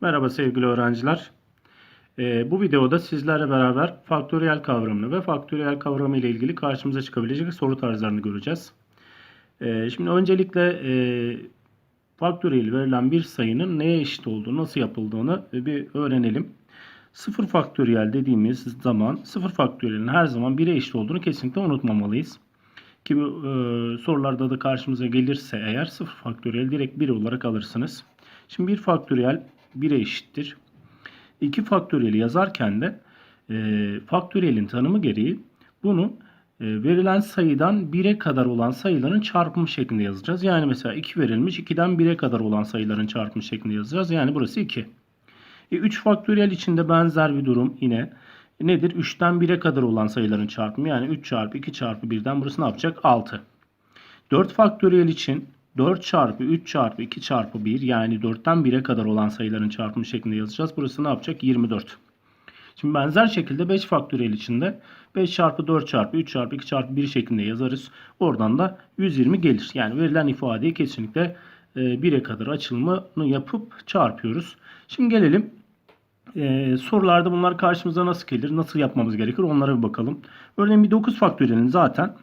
Merhaba sevgili öğrenciler. Ee, bu videoda sizlerle beraber faktöriyel kavramını ve faktöriyel kavramı ile ilgili karşımıza çıkabilecek soru tarzlarını göreceğiz. Ee, şimdi öncelikle e, faktöriyel verilen bir sayının neye eşit olduğu, nasıl yapıldığını bir öğrenelim. Sıfır faktöriyel dediğimiz zaman sıfır faktöriyelin her zaman 1'e eşit olduğunu kesinlikle unutmamalıyız. Ki bu e, sorularda da karşımıza gelirse eğer sıfır faktöriyel direkt 1 olarak alırsınız. Şimdi 1 faktöriyel 1'e eşittir. 2 faktöriyeli yazarken de e, faktöriyelin tanımı gereği bunu e, verilen sayıdan 1'e kadar olan sayıların çarpımı şeklinde yazacağız. Yani mesela 2 verilmiş 2'den 1'e kadar olan sayıların çarpımı şeklinde yazacağız. Yani burası 2. E, 3 faktöriyel içinde benzer bir durum yine nedir? 3'ten 1'e kadar olan sayıların çarpımı yani 3 çarpı 2 çarpı 1'den burası ne yapacak? 6. 4 faktöriyel için 4 çarpı 3 çarpı 2 çarpı 1 yani 4'ten 1'e kadar olan sayıların çarpımı şeklinde yazacağız. Burası ne yapacak? 24. Şimdi benzer şekilde 5 faktöriyel için de 5 çarpı 4 çarpı 3 çarpı 2 çarpı 1 şeklinde yazarız. Oradan da 120 gelir. Yani verilen ifadeyi kesinlikle 1'e kadar açılımını yapıp çarpıyoruz. Şimdi gelelim ee, sorularda bunlar karşımıza nasıl gelir, nasıl yapmamız gerekir onlara bir bakalım. Örneğin bir 9 faktöriyelin zaten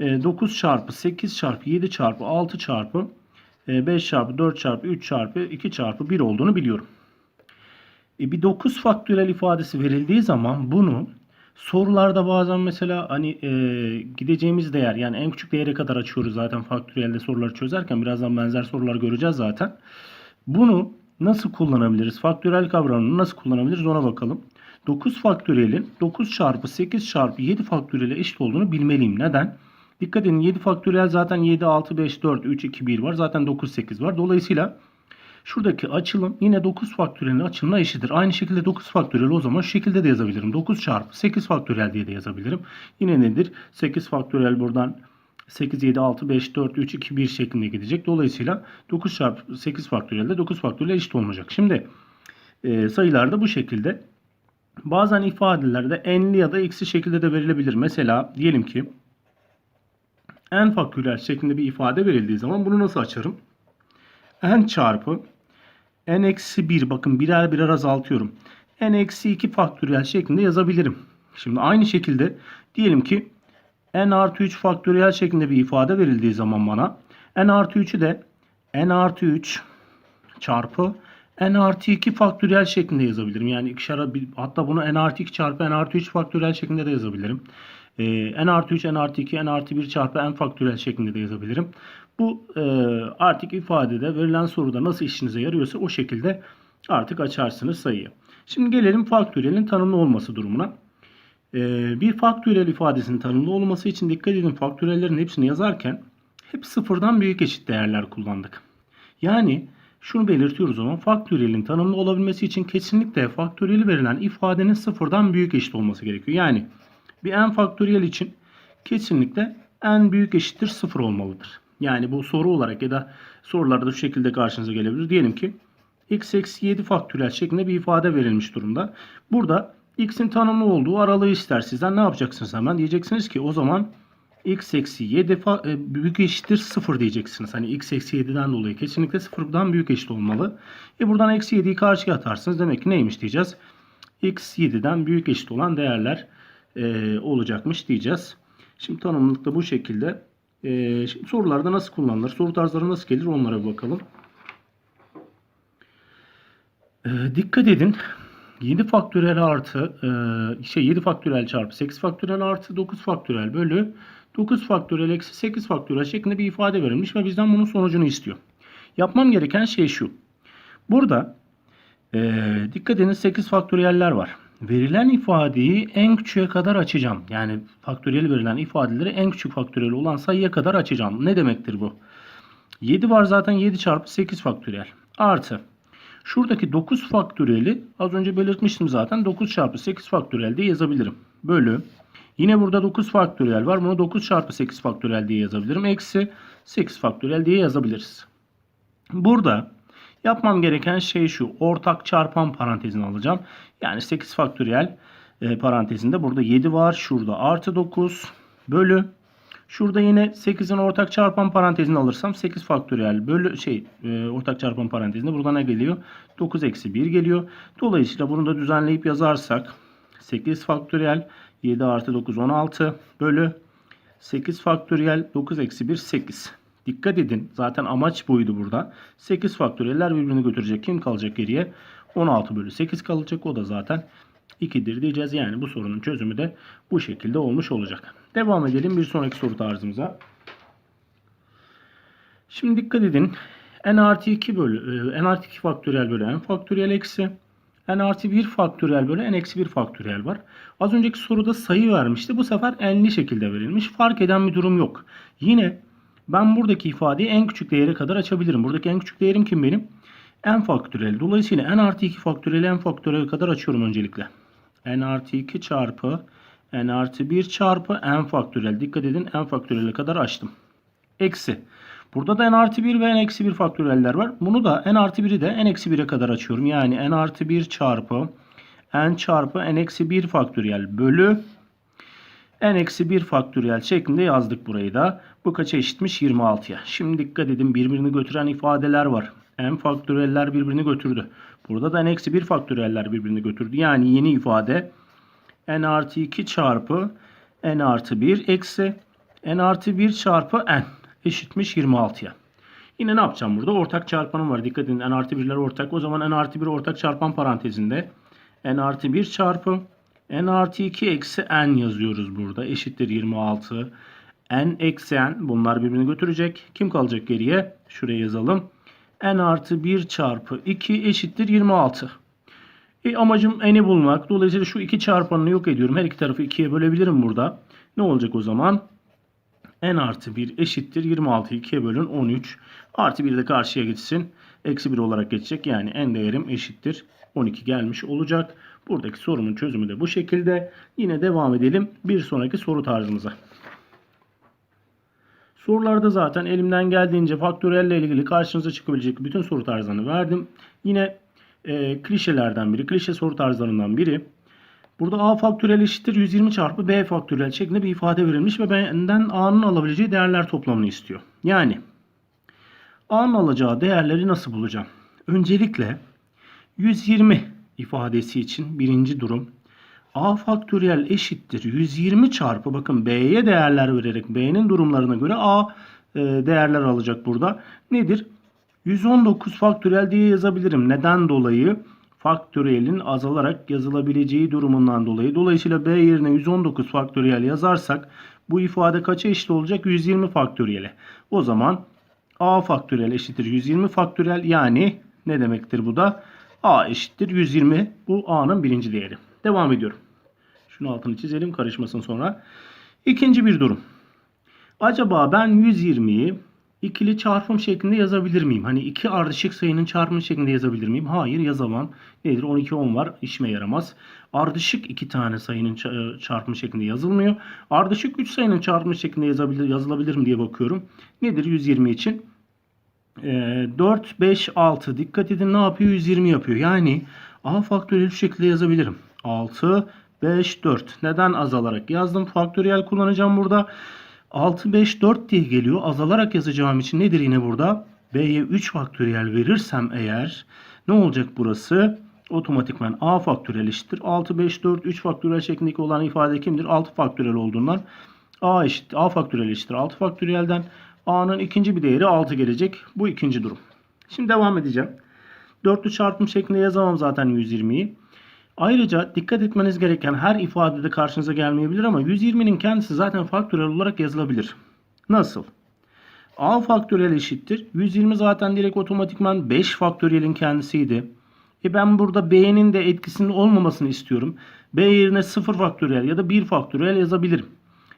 9 çarpı 8 çarpı 7 çarpı 6 çarpı e, 5 çarpı 4 çarpı 3 çarpı 2 çarpı 1 olduğunu biliyorum. E, bir 9 faktöriyel ifadesi verildiği zaman bunu sorularda bazen mesela hani e, gideceğimiz değer yani en küçük değere kadar açıyoruz zaten faktöriyelde soruları çözerken birazdan benzer sorular göreceğiz zaten. Bunu nasıl kullanabiliriz? Faktöriyel kavramını nasıl kullanabiliriz ona bakalım. 9 faktöriyelin 9 çarpı 8 çarpı 7 faktöriyele eşit olduğunu bilmeliyim. Neden? Dikkat edin 7 faktöriyel zaten 7, 6, 5, 4, 3, 2, 1 var. Zaten 9, 8 var. Dolayısıyla şuradaki açılım yine 9 faktöriyelin açılımına eşittir. Aynı şekilde 9 faktöriyel o zaman şu şekilde de yazabilirim. 9 çarpı 8 faktöriyel diye de yazabilirim. Yine nedir? 8 faktöriyel buradan 8, 7, 6, 5, 4, 3, 2, 1 şeklinde gidecek. Dolayısıyla 9 çarpı 8 faktöriyel de 9 faktöriyel eşit olmayacak. Şimdi e, sayılarda bu şekilde. Bazen ifadelerde enli ya da eksi şekilde de verilebilir. Mesela diyelim ki n faktöriyel şeklinde bir ifade verildiği zaman bunu nasıl açarım? n çarpı n eksi 1 bakın birer birer azaltıyorum. n eksi 2 faktöriyel şeklinde yazabilirim. Şimdi aynı şekilde diyelim ki n artı 3 faktöriyel şeklinde bir ifade verildiği zaman bana n artı 3'ü de n artı 3 çarpı n artı 2 faktöriyel şeklinde yazabilirim. Yani ikişer, hatta bunu n artı 2 çarpı n artı 3 faktöriyel şeklinde de yazabilirim. Ee, n artı 3, n artı 2, n artı 1 çarpı n faktöriyel şeklinde de yazabilirim. Bu e, artık ifadede verilen soruda nasıl işinize yarıyorsa o şekilde artık açarsınız sayıyı. Şimdi gelelim faktöriyelin tanımlı olması durumuna. Ee, bir faktöriyel ifadesinin tanımlı olması için dikkat edin faktöriyellerin hepsini yazarken hep sıfırdan büyük eşit değerler kullandık. Yani şunu belirtiyoruz o zaman faktöriyelin tanımlı olabilmesi için kesinlikle faktöriyeli verilen ifadenin sıfırdan büyük eşit olması gerekiyor. Yani bir n faktöriyel için kesinlikle n büyük eşittir sıfır olmalıdır. Yani bu soru olarak ya da sorularda şu şekilde karşınıza gelebilir. Diyelim ki x eksi 7 faktöriyel şeklinde bir ifade verilmiş durumda. Burada x'in tanımlı olduğu aralığı ister sizden. Ne yapacaksınız hemen? Diyeceksiniz ki o zaman x eksi 7 e, büyük eşittir 0 diyeceksiniz. Hani x eksi 7'den dolayı kesinlikle 0'dan büyük eşit olmalı. E buradan eksi 7'yi karşıya atarsınız. Demek ki neymiş diyeceğiz? x 7'den büyük eşit olan değerler e, olacakmış diyeceğiz. Şimdi tanımlılık da bu şekilde. E, şimdi sorularda nasıl kullanılır? Soru tarzları nasıl gelir? Onlara bir bakalım. E, dikkat edin. 7 faktörel artı e, şey 7 faktörel çarpı 8 faktörel artı 9 faktörel bölü 9 faktörel eksi 8 faktörel şeklinde bir ifade verilmiş ve bizden bunun sonucunu istiyor. Yapmam gereken şey şu. Burada e, dikkat edin 8 faktöriyeller var. Verilen ifadeyi en küçüğe kadar açacağım. Yani faktöriyel verilen ifadeleri en küçük faktöriyel olan sayıya kadar açacağım. Ne demektir bu? 7 var zaten 7 çarpı 8 faktöriyel. Artı Şuradaki 9 faktöriyeli az önce belirtmiştim zaten. 9 çarpı 8 faktöriyel diye yazabilirim. Bölü. Yine burada 9 faktöriyel var. Bunu 9 çarpı 8 faktöriyel diye yazabilirim. Eksi 8 faktöriyel diye yazabiliriz. Burada yapmam gereken şey şu. Ortak çarpan parantezini alacağım. Yani 8 faktöriyel e, parantezinde burada 7 var. Şurada artı 9 bölü Şurada yine 8'in ortak çarpan parantezini alırsam 8 faktöriyel bölü şey e, ortak çarpan parantezinde burada ne geliyor? 9 eksi 1 geliyor. Dolayısıyla bunu da düzenleyip yazarsak 8 faktöriyel 7 artı 9 16 bölü 8 faktöriyel 9 eksi 1 8. Dikkat edin zaten amaç buydu burada. 8 faktöriyeller birbirini götürecek. Kim kalacak geriye? 16 bölü 8 kalacak. O da zaten 2'dir diyeceğiz. Yani bu sorunun çözümü de bu şekilde olmuş olacak. Devam edelim bir sonraki soru tarzımıza. Şimdi dikkat edin. n artı 2 bölü e, n artı 2 faktöriyel bölü n faktöriyel eksi n artı 1 faktöriyel bölü n eksi 1 faktöriyel var. Az önceki soruda sayı vermişti. Bu sefer n'li şekilde verilmiş. Fark eden bir durum yok. Yine ben buradaki ifadeyi en küçük değere kadar açabilirim. Buradaki en küçük değerim kim benim? n faktöriyel. Dolayısıyla n artı 2 faktöriyel n faktöriyel kadar açıyorum öncelikle. n artı 2 çarpı n artı 1 çarpı n faktöriyel. Dikkat edin n faktöriyele kadar açtım. Eksi. Burada da n artı 1 ve n eksi 1 faktöriyeller var. Bunu da n artı 1'i de n eksi 1'e kadar açıyorum. Yani n artı 1 çarpı n çarpı n eksi 1 faktöriyel bölü n eksi 1 faktöriyel şeklinde yazdık burayı da. Bu kaça eşitmiş? 26'ya. Şimdi dikkat edin birbirini götüren ifadeler var. n faktöriyeller birbirini götürdü. Burada da n eksi 1 faktöriyeller birbirini götürdü. Yani yeni ifade n artı 2 çarpı n artı 1 eksi n artı 1 çarpı n eşitmiş 26'ya. Yine ne yapacağım burada? Ortak çarpanım var. Dikkat edin n artı 1'ler ortak. O zaman n artı 1 ortak çarpan parantezinde n artı 1 çarpı n artı 2 eksi n yazıyoruz burada. Eşittir 26. n eksi n bunlar birbirini götürecek. Kim kalacak geriye? Şuraya yazalım. n artı 1 çarpı 2 eşittir 26. E, amacım n'i bulmak. Dolayısıyla şu iki çarpanını yok ediyorum. Her iki tarafı ikiye bölebilirim burada. Ne olacak o zaman? n artı 1 eşittir 26 2'ye bölün 13. Artı 1 de karşıya geçsin. Eksi 1 olarak geçecek. Yani n değerim eşittir 12 gelmiş olacak. Buradaki sorunun çözümü de bu şekilde. Yine devam edelim bir sonraki soru tarzımıza. Sorularda zaten elimden geldiğince faktöriyelle ilgili karşınıza çıkabilecek bütün soru tarzlarını verdim. Yine e, klişelerden biri, klişe soru tarzlarından biri. Burada a faktöriyel eşittir 120 çarpı b faktöriyel şeklinde bir ifade verilmiş ve benden a'nın alabileceği değerler toplamını istiyor. Yani a'nın alacağı değerleri nasıl bulacağım? Öncelikle 120 ifadesi için birinci durum a faktöriyel eşittir 120 çarpı bakın b'ye değerler vererek b'nin durumlarına göre a e, değerler alacak burada. Nedir? 119 faktöriyel diye yazabilirim. Neden dolayı? Faktöriyelin azalarak yazılabileceği durumundan dolayı. Dolayısıyla b yerine 119 faktöriyel yazarsak bu ifade kaça eşit olacak? 120 faktöriyele. O zaman a faktöriyel eşittir 120 faktöriyel yani ne demektir bu da? A eşittir 120. Bu a'nın birinci değeri. Devam ediyorum. Şunu altını çizelim karışmasın sonra. İkinci bir durum. Acaba ben 120'yi ikili çarpım şeklinde yazabilir miyim? Hani iki ardışık sayının çarpımı şeklinde yazabilir miyim? Hayır yazamam. Nedir? 12 10 var. İşime yaramaz. Ardışık iki tane sayının çarpımı şeklinde yazılmıyor. Ardışık 3 sayının çarpımı şeklinde yazabilir, yazılabilir mi diye bakıyorum. Nedir 120 için? Ee, 4, 5, 6. Dikkat edin ne yapıyor? 120 yapıyor. Yani a faktöriyel şu şekilde yazabilirim. 6, 5, 4. Neden azalarak yazdım? Faktöriyel kullanacağım burada. 6, 5, 4 diye geliyor. Azalarak yazacağım için nedir yine burada? B'ye 3 faktöriyel verirsem eğer ne olacak burası? Otomatikman A faktöriyel eşittir. 6, 5, 4, 3 faktöriyel şeklindeki olan ifade kimdir? 6 faktöriyel olduğundan A eşit, A faktöriyel eşittir. 6 faktöriyelden A'nın ikinci bir değeri 6 gelecek. Bu ikinci durum. Şimdi devam edeceğim. Dörtlü çarpım şeklinde yazamam zaten 120'yi. Ayrıca dikkat etmeniz gereken her ifadede karşınıza gelmeyebilir ama 120'nin kendisi zaten faktörel olarak yazılabilir. Nasıl? A faktörel eşittir. 120 zaten direkt otomatikman 5 faktöriyelin kendisiydi. E ben burada B'nin de etkisinin olmamasını istiyorum. B yerine 0 faktöriyel ya da 1 faktöriyel yazabilirim.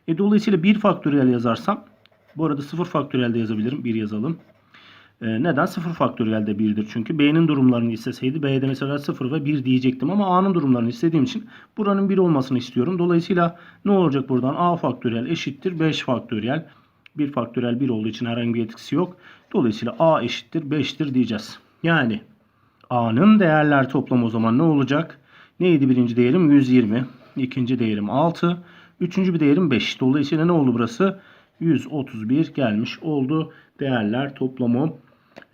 E dolayısıyla 1 faktöriyel yazarsam bu arada 0 faktöriyel de yazabilirim. 1 yazalım. E, neden? 0 faktöriyel de 1'dir çünkü. B'nin durumlarını isteseydi B'de mesela 0 ve 1 diyecektim ama A'nın durumlarını istediğim için buranın 1 olmasını istiyorum. Dolayısıyla ne olacak buradan? A faktöriyel eşittir 5 faktöriyel. 1 faktöriyel 1 olduğu için herhangi bir etkisi yok. Dolayısıyla A eşittir 5'tir diyeceğiz. Yani A'nın değerler toplamı o zaman ne olacak? Neydi birinci değerim? 120. İkinci değerim 6. Üçüncü bir değerim 5. Dolayısıyla ne oldu burası? 131 gelmiş oldu. Değerler toplamı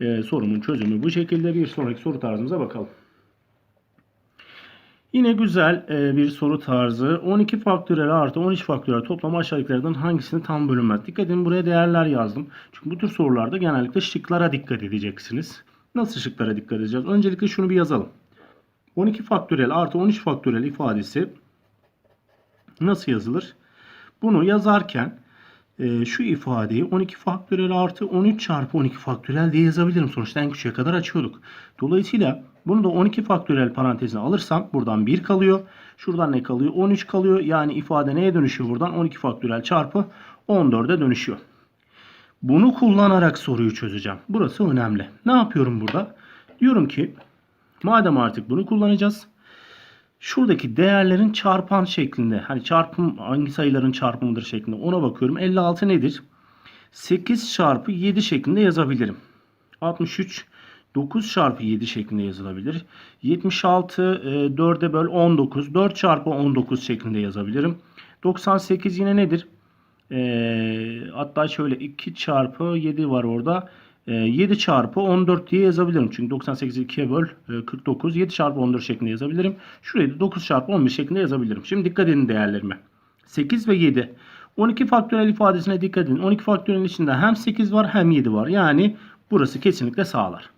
e, sorumun çözümü bu şekilde. Bir sonraki soru tarzımıza bakalım. Yine güzel e, bir soru tarzı. 12 faktöriyel artı 13 faktöriyel toplamı aşağıdakilerden hangisini tam bölünmez? Dikkat edin buraya değerler yazdım. Çünkü bu tür sorularda genellikle şıklara dikkat edeceksiniz. Nasıl şıklara dikkat edeceğiz? Öncelikle şunu bir yazalım. 12 faktöriyel artı 13 faktöriyel ifadesi nasıl yazılır? Bunu yazarken e, şu ifadeyi 12 faktöriyel artı 13 çarpı 12 faktöriyel diye yazabilirim. Sonuçta en küçüğe kadar açıyorduk. Dolayısıyla bunu da 12 faktöriyel parantezine alırsam buradan 1 kalıyor. Şuradan ne kalıyor? 13 kalıyor. Yani ifade neye dönüşüyor buradan? 12 faktöriyel çarpı 14'e dönüşüyor. Bunu kullanarak soruyu çözeceğim. Burası önemli. Ne yapıyorum burada? Diyorum ki madem artık bunu kullanacağız. Şuradaki değerlerin çarpan şeklinde hani çarpım hangi sayıların çarpımıdır şeklinde ona bakıyorum. 56 nedir? 8 çarpı 7 şeklinde yazabilirim. 63 9 çarpı 7 şeklinde yazılabilir. 76 e, 4'e böl 19 4 çarpı 19 şeklinde yazabilirim. 98 yine nedir? E, hatta şöyle 2 çarpı 7 var orada. E, 7 çarpı 14 diye yazabilirim. Çünkü 98'i 2'ye böl e, 49. 7 çarpı 14 şeklinde yazabilirim. Şurayı da 9 çarpı 11 şeklinde yazabilirim. Şimdi dikkat edin değerlerime. 8 ve 7. 12 faktörel ifadesine dikkat edin. 12 faktörelin içinde hem 8 var hem 7 var. Yani burası kesinlikle sağlar.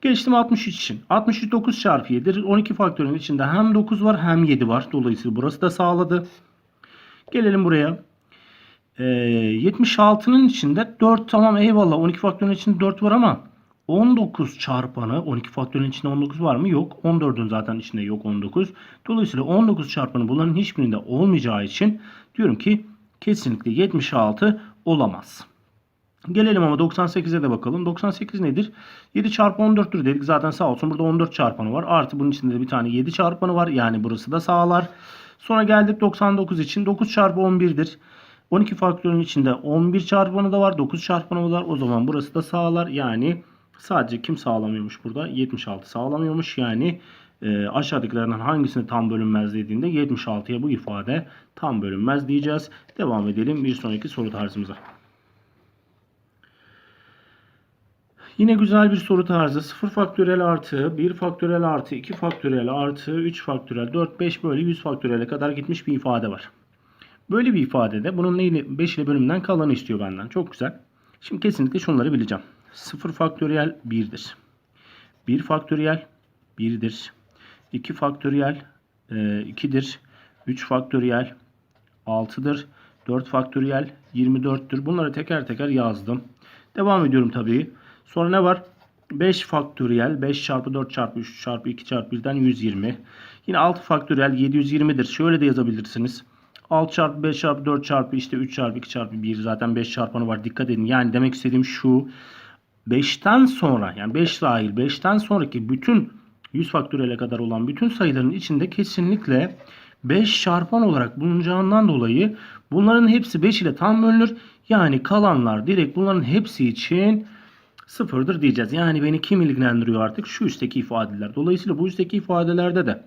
Geçtim 63 için. 63 9 çarpı 7. 12 faktörün içinde hem 9 var hem 7 var. Dolayısıyla burası da sağladı. Gelelim buraya. Ee, 76'nın içinde 4 tamam eyvallah 12 faktörün içinde 4 var ama 19 çarpanı 12 faktörün içinde 19 var mı? Yok. 14'ün zaten içinde yok 19. Dolayısıyla 19 çarpanı bunların hiçbirinde olmayacağı için diyorum ki kesinlikle 76 olamaz. Gelelim ama 98'e de bakalım. 98 nedir? 7 çarpı 14'tür dedik. Zaten sağ olsun burada 14 çarpanı var. Artı bunun içinde de bir tane 7 çarpanı var. Yani burası da sağlar. Sonra geldik 99 için. 9 çarpı 11'dir. 12 faktörün içinde 11 çarpanı da var. 9 çarpanı da var. O zaman burası da sağlar. Yani sadece kim sağlamıyormuş burada? 76 sağlamıyormuş. Yani e, aşağıdakilerden hangisini tam bölünmez dediğinde 76'ya bu ifade tam bölünmez diyeceğiz. Devam edelim bir sonraki soru tarzımıza. Yine güzel bir soru tarzı. 0 faktörel artı 1 faktörel artı 2 faktörel artı 3 faktörel 4 5 böyle 100 faktörele kadar gitmiş bir ifade var. Böyle bir ifadede bunun neyle 5 ile bölümünden kalanı istiyor benden. Çok güzel. Şimdi kesinlikle şunları bileceğim. 0 faktöriyel 1'dir. 1 faktöriyel 1'dir. 2 faktöriyel 2'dir. 3 faktöriyel 6'dır. 4 faktöriyel 24'tür. Bunları teker teker yazdım. Devam ediyorum tabii. Sonra ne var? 5 faktöriyel 5 çarpı 4 çarpı 3 çarpı 2 çarpı 1'den 120. Yine 6 faktöriyel 720'dir. Şöyle de yazabilirsiniz. 6 çarpı 5 çarpı 4 çarpı işte 3 çarpı 2 çarpı 1 zaten 5 çarpanı var. Dikkat edin. Yani demek istediğim şu. 5'ten sonra yani 5 dahil 5'ten sonraki bütün 100 faktöriyele kadar olan bütün sayıların içinde kesinlikle 5 çarpan olarak bulunacağından dolayı bunların hepsi 5 ile tam bölünür. Yani kalanlar direkt bunların hepsi için sıfırdır diyeceğiz. Yani beni kim ilgilendiriyor artık? Şu üstteki ifadeler. Dolayısıyla bu üstteki ifadelerde de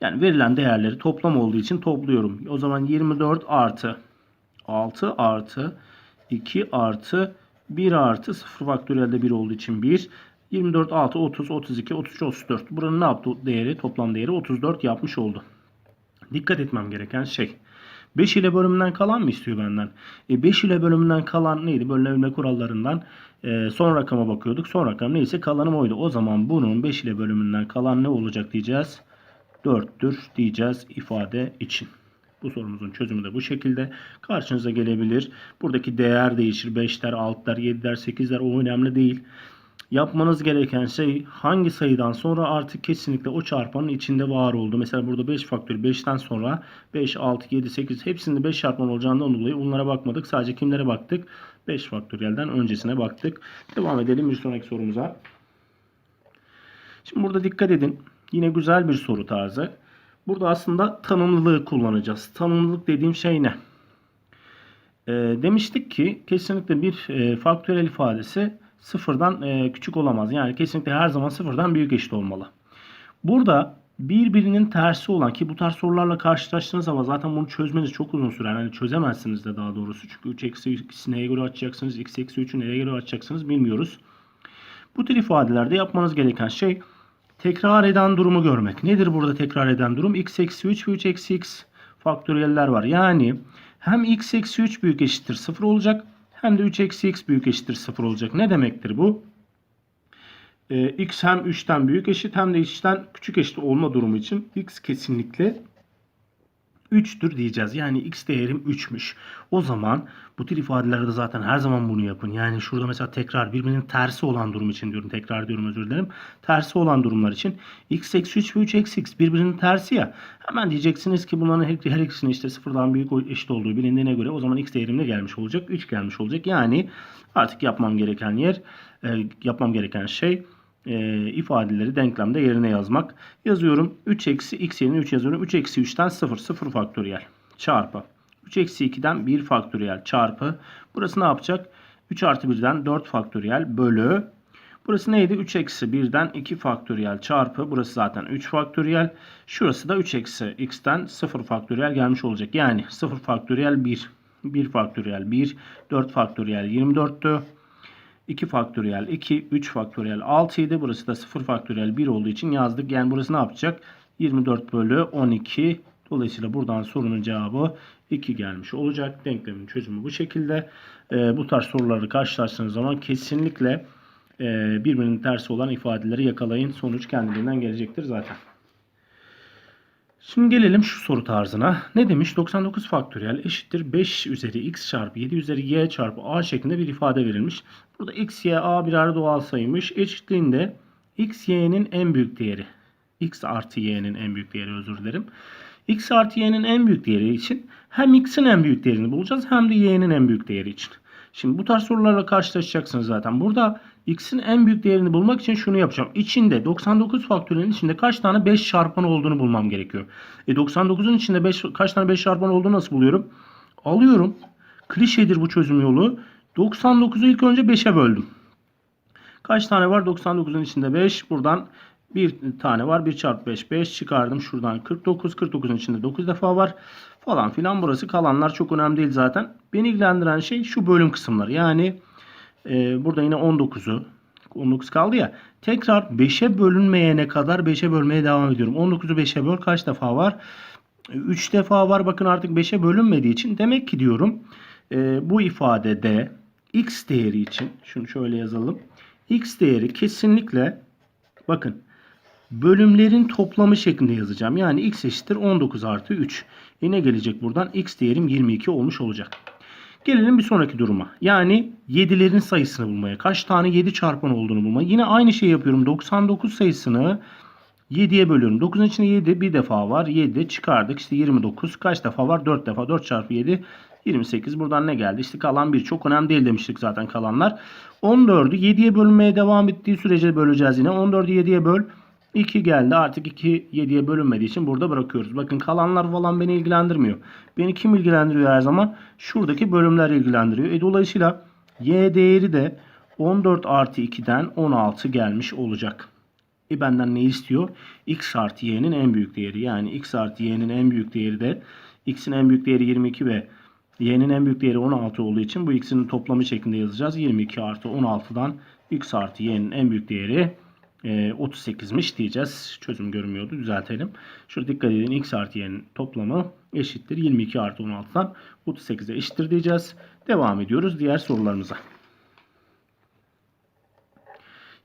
yani verilen değerleri toplam olduğu için topluyorum. O zaman 24 artı 6 artı 2 artı 1 artı 0 faktöriyelde 1 olduğu için 1. 24 6 30 32 33 34. Buranın ne yaptı değeri? Toplam değeri 34 yapmış oldu. Dikkat etmem gereken şey. 5 ile bölümünden kalan mı istiyor benden? E 5 ile bölümünden kalan neydi? Bölünebilme kurallarından e, son rakama bakıyorduk. Son rakam neyse kalanım oydu. O zaman bunun 5 ile bölümünden kalan ne olacak diyeceğiz? 4'tür diyeceğiz ifade için. Bu sorumuzun çözümü de bu şekilde karşınıza gelebilir. Buradaki değer değişir. 5'ler, 6'lar, 7'ler, 8'ler o önemli değil. Yapmanız gereken şey hangi sayıdan sonra artık kesinlikle o çarpanın içinde var oldu. Mesela burada 5 faktör 5'ten sonra 5, 6, 7, 8 hepsinde 5 çarpan olacağından dolayı onlara bakmadık. Sadece kimlere baktık? 5 faktöriyelden öncesine baktık. Devam edelim bir sonraki sorumuza. Şimdi burada dikkat edin. Yine güzel bir soru tarzı. Burada aslında tanımlılığı kullanacağız. Tanımlılık dediğim şey ne? E, demiştik ki kesinlikle bir e, faktörel ifadesi sıfırdan e, küçük olamaz. Yani kesinlikle her zaman sıfırdan büyük eşit olmalı. Burada birbirinin tersi olan ki bu tarz sorularla karşılaştığınız zaman zaten bunu çözmeniz çok uzun sürer. Yani çözemezsiniz de daha doğrusu. Çünkü 3 eksi 2'si neye göre açacaksınız, x eksi 3'ü neye göre açacaksınız bilmiyoruz. Bu tür ifadelerde yapmanız gereken şey tekrar eden durumu görmek. Nedir burada tekrar eden durum? x eksi 3 ve 3 eksi x faktöriyeller var. Yani hem x eksi 3 büyük eşittir 0 olacak hem de 3 eksi x büyük eşittir 0 olacak. Ne demektir bu? Ee, x hem 3'ten büyük eşit hem de 3'ten küçük eşit olma durumu için x kesinlikle 3'tür diyeceğiz. Yani x değerim 3'müş. O zaman bu tür ifadelerde zaten her zaman bunu yapın. Yani şurada mesela tekrar birbirinin tersi olan durum için diyorum. Tekrar diyorum özür dilerim. Tersi olan durumlar için x eksi 3 ve 3 eksi x birbirinin tersi ya. Hemen diyeceksiniz ki bunların her, her ikisinin işte sıfırdan büyük eşit olduğu bilindiğine göre o zaman x değerim ne gelmiş olacak? 3 gelmiş olacak. Yani artık yapmam gereken yer, e, yapmam gereken şey e, ifadeleri denklemde yerine yazmak. Yazıyorum 3 eksi x yerine 3 yazıyorum. 3 eksi 3'ten 0 0 faktöriyel çarpı. 3 eksi 2'den 1 faktöriyel çarpı. Burası ne yapacak? 3 artı 1'den 4 faktöriyel bölü. Burası neydi? 3 eksi 1'den 2 faktöriyel çarpı. Burası zaten 3 faktöriyel. Şurası da 3 eksi x'ten 0 faktöriyel gelmiş olacak. Yani 0 faktöriyel 1. 1 faktöriyel 1. 4 faktöriyel 24'tü. 2 faktöriyel 2, 3 faktöriyel 6 idi. Burası da 0 faktöriyel 1 olduğu için yazdık. Yani burası ne yapacak? 24 bölü 12. Dolayısıyla buradan sorunun cevabı 2 gelmiş olacak. Denklemin çözümü bu şekilde. Ee, bu tarz soruları karşılaştığınız zaman kesinlikle e, birbirinin tersi olan ifadeleri yakalayın. Sonuç kendiliğinden gelecektir zaten. Şimdi gelelim şu soru tarzına. Ne demiş? 99 faktöriyel eşittir 5 üzeri x çarpı 7 üzeri y çarpı a şeklinde bir ifade verilmiş. Burada x, y, a birer doğal sayıymış. Eşitliğinde x, y'nin en büyük değeri. x artı y'nin en büyük değeri özür dilerim. x artı y'nin en büyük değeri için hem x'in en büyük değerini bulacağız hem de y'nin en büyük değeri için. Şimdi bu tarz sorularla karşılaşacaksınız zaten. Burada x'in en büyük değerini bulmak için şunu yapacağım. İçinde 99 faktörünün içinde kaç tane 5 çarpan olduğunu bulmam gerekiyor. E 99'un içinde 5, kaç tane 5 çarpan olduğunu nasıl buluyorum? Alıyorum. Klişedir bu çözüm yolu. 99'u ilk önce 5'e böldüm. Kaç tane var? 99'un içinde 5. Buradan bir tane var. 1 çarpı 5 5 çıkardım. Şuradan 49. 49'un içinde 9 defa var. Falan filan burası kalanlar çok önemli değil zaten. Beni ilgilendiren şey şu bölüm kısımları. Yani e, burada yine 19'u 19 kaldı ya. Tekrar 5'e bölünmeyene kadar 5'e bölmeye devam ediyorum. 19'u 5'e böl kaç defa var? 3 defa var. Bakın artık 5'e bölünmediği için demek ki diyorum e, bu ifadede x değeri için şunu şöyle yazalım. x değeri kesinlikle bakın bölümlerin toplamı şeklinde yazacağım. Yani x eşittir 19 artı 3. E ne gelecek buradan? x değerim 22 olmuş olacak. Gelelim bir sonraki duruma. Yani 7'lerin sayısını bulmaya. Kaç tane 7 çarpan olduğunu bulmaya. Yine aynı şeyi yapıyorum. 99 sayısını 7'ye bölüyorum. 9'un içinde 7 bir defa var. 7 çıkardık. İşte 29 kaç defa var? 4 defa. 4 çarpı 7 28. Buradan ne geldi? İşte kalan bir çok önemli değil demiştik zaten kalanlar. 14'ü 7'ye bölünmeye devam ettiği sürece böleceğiz yine. 14'ü 7'ye böl. 2 geldi. Artık 2 7'ye bölünmediği için burada bırakıyoruz. Bakın kalanlar falan beni ilgilendirmiyor. Beni kim ilgilendiriyor her zaman? Şuradaki bölümler ilgilendiriyor. E, dolayısıyla y değeri de 14 artı 2'den 16 gelmiş olacak. E benden ne istiyor? x artı y'nin en büyük değeri. Yani x artı y'nin en büyük değeri de x'in en büyük değeri 22 ve y'nin en büyük değeri 16 olduğu için bu x'in toplamı şeklinde yazacağız. 22 artı 16'dan x artı y'nin en büyük değeri 38'miş diyeceğiz. Çözüm görünmüyordu. Düzeltelim. Şurada dikkat edin. X artı y'nin toplamı eşittir. 22 artı 16'dan 38'e eşittir diyeceğiz. Devam ediyoruz diğer sorularımıza.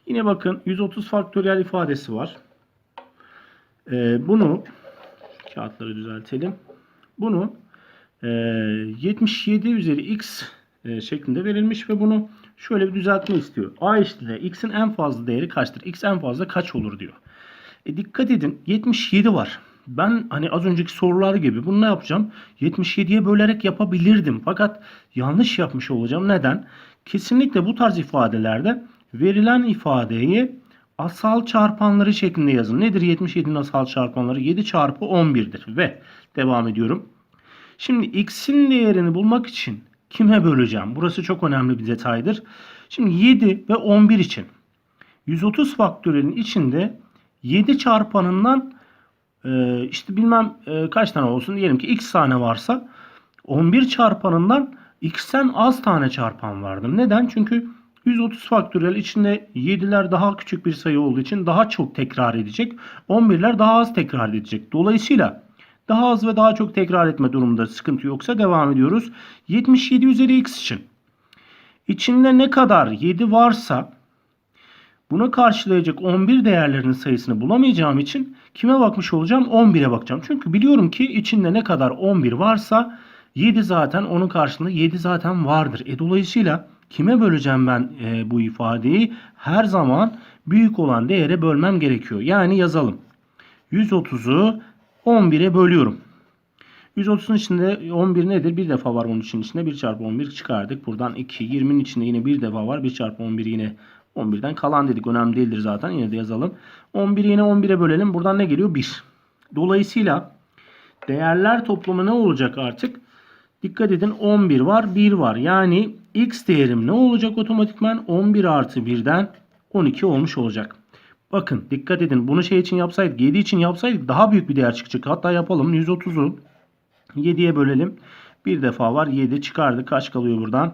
Yine bakın 130 faktöriyel ifadesi var. Bunu kağıtları düzeltelim. Bunu 77 üzeri x şeklinde verilmiş ve bunu şöyle bir düzeltme istiyor. A eşitliğinde x'in en fazla değeri kaçtır? x en fazla kaç olur diyor. E dikkat edin 77 var. Ben hani az önceki sorular gibi bunu ne yapacağım? 77'ye bölerek yapabilirdim. Fakat yanlış yapmış olacağım. Neden? Kesinlikle bu tarz ifadelerde verilen ifadeyi asal çarpanları şeklinde yazın. Nedir 77'nin asal çarpanları? 7 çarpı 11'dir. Ve devam ediyorum. Şimdi x'in değerini bulmak için kime böleceğim? Burası çok önemli bir detaydır. Şimdi 7 ve 11 için 130 faktörelin içinde 7 çarpanından e, işte bilmem e, kaç tane olsun diyelim ki x tane varsa 11 çarpanından x'ten az tane çarpan vardır. Neden? Çünkü 130 faktöriyel içinde 7'ler daha küçük bir sayı olduğu için daha çok tekrar edecek. 11'ler daha az tekrar edecek. Dolayısıyla daha az ve daha çok tekrar etme durumunda sıkıntı yoksa devam ediyoruz. 77 üzeri x için. İçinde ne kadar 7 varsa buna karşılayacak 11 değerlerinin sayısını bulamayacağım için kime bakmış olacağım? 11'e bakacağım. Çünkü biliyorum ki içinde ne kadar 11 varsa 7 zaten onun karşılığında 7 zaten vardır. E dolayısıyla kime böleceğim ben e, bu ifadeyi? Her zaman büyük olan değere bölmem gerekiyor. Yani yazalım. 130'u 11'e bölüyorum. 130'un içinde 11 nedir? Bir defa var onun için içinde. 1 çarpı 11 çıkardık. Buradan 2. 20'nin içinde yine bir defa var. 1 çarpı 11 yine 11'den kalan dedik. Önemli değildir zaten. Yine de yazalım. 11'i yine 11'e bölelim. Buradan ne geliyor? 1. Dolayısıyla değerler toplamı ne olacak artık? Dikkat edin 11 var 1 var. Yani x değerim ne olacak otomatikman? 11 artı 1'den 12 olmuş olacak. Bakın dikkat edin bunu şey için yapsaydık 7 için yapsaydık daha büyük bir değer çıkacak. Hatta yapalım 130'u 7'ye bölelim. Bir defa var 7 çıkardı. Kaç kalıyor buradan?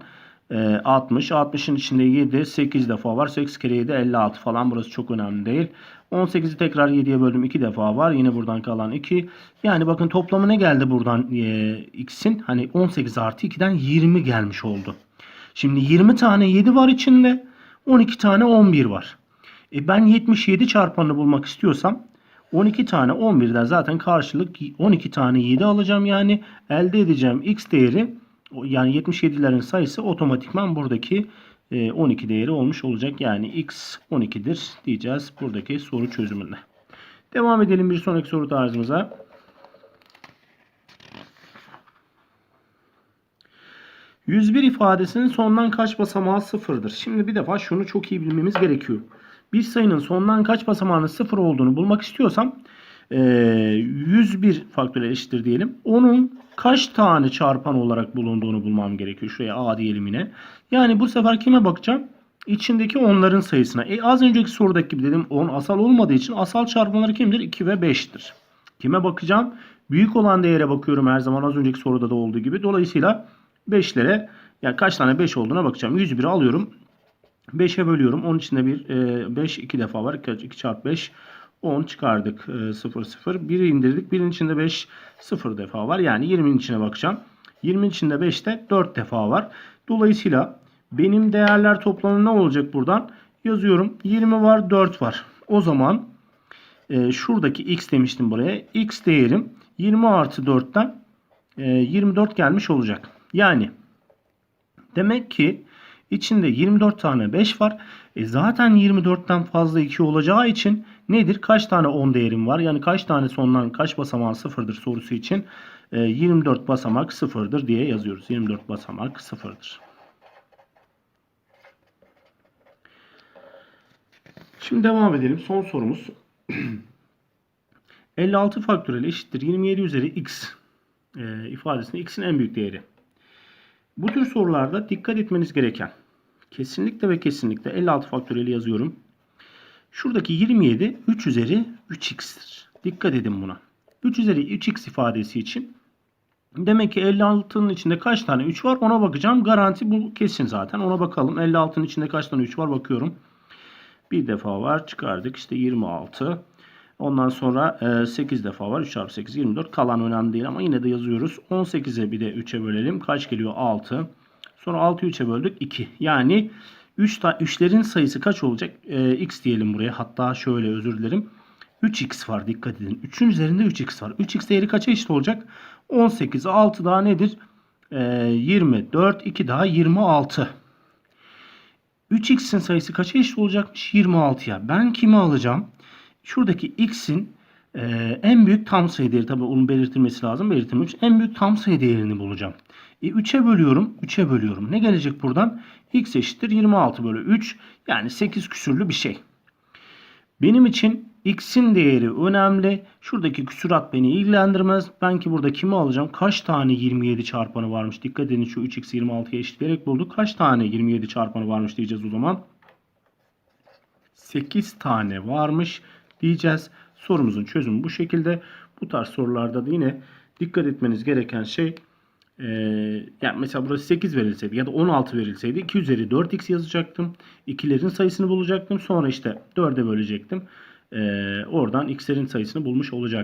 Ee, 60. 60'ın içinde 7 8 defa var. 8 kere 7 56 falan. Burası çok önemli değil. 18'i tekrar 7'ye böldüm. 2 defa var. Yine buradan kalan 2. Yani bakın toplamı ne geldi buradan e, x'in? Hani 18 artı 2'den 20 gelmiş oldu. Şimdi 20 tane 7 var içinde. 12 tane 11 var. E ben 77 çarpanını bulmak istiyorsam 12 tane 11'den zaten karşılık 12 tane 7 alacağım. Yani elde edeceğim x değeri yani 77'lerin sayısı otomatikman buradaki 12 değeri olmuş olacak. Yani x 12'dir diyeceğiz buradaki soru çözümünde. Devam edelim bir sonraki soru tarzımıza. ...101 ifadesinin sondan kaç basamağı sıfırdır? Şimdi bir defa şunu çok iyi bilmemiz gerekiyor. Bir sayının sondan kaç basamağının sıfır olduğunu bulmak istiyorsam... Ee, 101 faktöriyel eşittir diyelim. Onun kaç tane çarpan olarak bulunduğunu bulmam gerekiyor. Şuraya A diyelim yine. Yani bu sefer kime bakacağım? İçindeki onların sayısına. E az önceki sorudaki gibi dedim 10 asal olmadığı için asal çarpanları kimdir? 2 ve 5'tir. Kime bakacağım? Büyük olan değere bakıyorum her zaman az önceki soruda da olduğu gibi. Dolayısıyla 5'lere yani kaç tane 5 olduğuna bakacağım. 101'i alıyorum. 5'e bölüyorum. Onun içinde bir 5 2 defa var. 2 çarpı 5 10 çıkardık 0 0. 1'i indirdik. 1'in içinde 5 0 defa var. Yani 20'nin içine bakacağım. 20'nin içinde 5'te 4 defa var. Dolayısıyla benim değerler toplamı ne olacak buradan? Yazıyorum. 20 var 4 var. O zaman e, şuradaki x demiştim buraya. x değerim 20 artı 4'ten e, 24 gelmiş olacak. Yani demek ki içinde 24 tane 5 var. E zaten 24'ten fazla 2 olacağı için nedir? Kaç tane 10 değerim var? Yani kaç tane sondan kaç basamağı sıfırdır sorusu için e, 24 basamak sıfırdır diye yazıyoruz. 24 basamak sıfırdır. Şimdi devam edelim. Son sorumuz. 56 faktöriyel eşittir 27 üzeri x e, ifadesinde x'in en büyük değeri. Bu tür sorularda dikkat etmeniz gereken kesinlikle ve kesinlikle 56 faktöriyeli yazıyorum. Şuradaki 27 3 üzeri 3x'tir. Dikkat edin buna. 3 üzeri 3x ifadesi için demek ki 56'nın içinde kaç tane 3 var ona bakacağım. Garanti bu kesin zaten. Ona bakalım. 56'nın içinde kaç tane 3 var bakıyorum. Bir defa var çıkardık işte 26. Ondan sonra 8 defa var. 3 çarpı 8 24. Kalan önemli değil ama yine de yazıyoruz. 18'e bir de 3'e bölelim. Kaç geliyor? 6. Sonra 6'yı 3'e böldük. 2. Yani 3 ta 3'lerin sayısı kaç olacak? Ee, x diyelim buraya. Hatta şöyle özür dilerim. 3x var dikkat edin. 3'ün üzerinde 3x var. 3x değeri kaça eşit olacak? 18. 6 daha nedir? Ee, 24. 2 daha 26. 3x'in sayısı kaça eşit olacakmış? 26'ya. Ben kimi alacağım? Şuradaki x'in e, en büyük tam sayı değeri. Tabi onun belirtilmesi lazım. Belirtilmemiş. En büyük tam sayı değerini bulacağım. E, 3'e bölüyorum. 3'e bölüyorum. Ne gelecek buradan? x eşittir 26 bölü 3. Yani 8 küsürlü bir şey. Benim için x'in değeri önemli. Şuradaki küsurat beni ilgilendirmez. Ben ki burada kimi alacağım? Kaç tane 27 çarpanı varmış? Dikkat edin şu 3x 26'ya eşitleyerek bulduk. Kaç tane 27 çarpanı varmış diyeceğiz o zaman. 8 tane varmış diyeceğiz. Sorumuzun çözümü bu şekilde. Bu tarz sorularda da yine dikkat etmeniz gereken şey ee, yani mesela burası 8 verilseydi ya da 16 verilseydi 2 üzeri 4x yazacaktım. İkilerin sayısını bulacaktım. Sonra işte 4'e bölecektim. Ee, oradan x'lerin sayısını bulmuş olacaktım.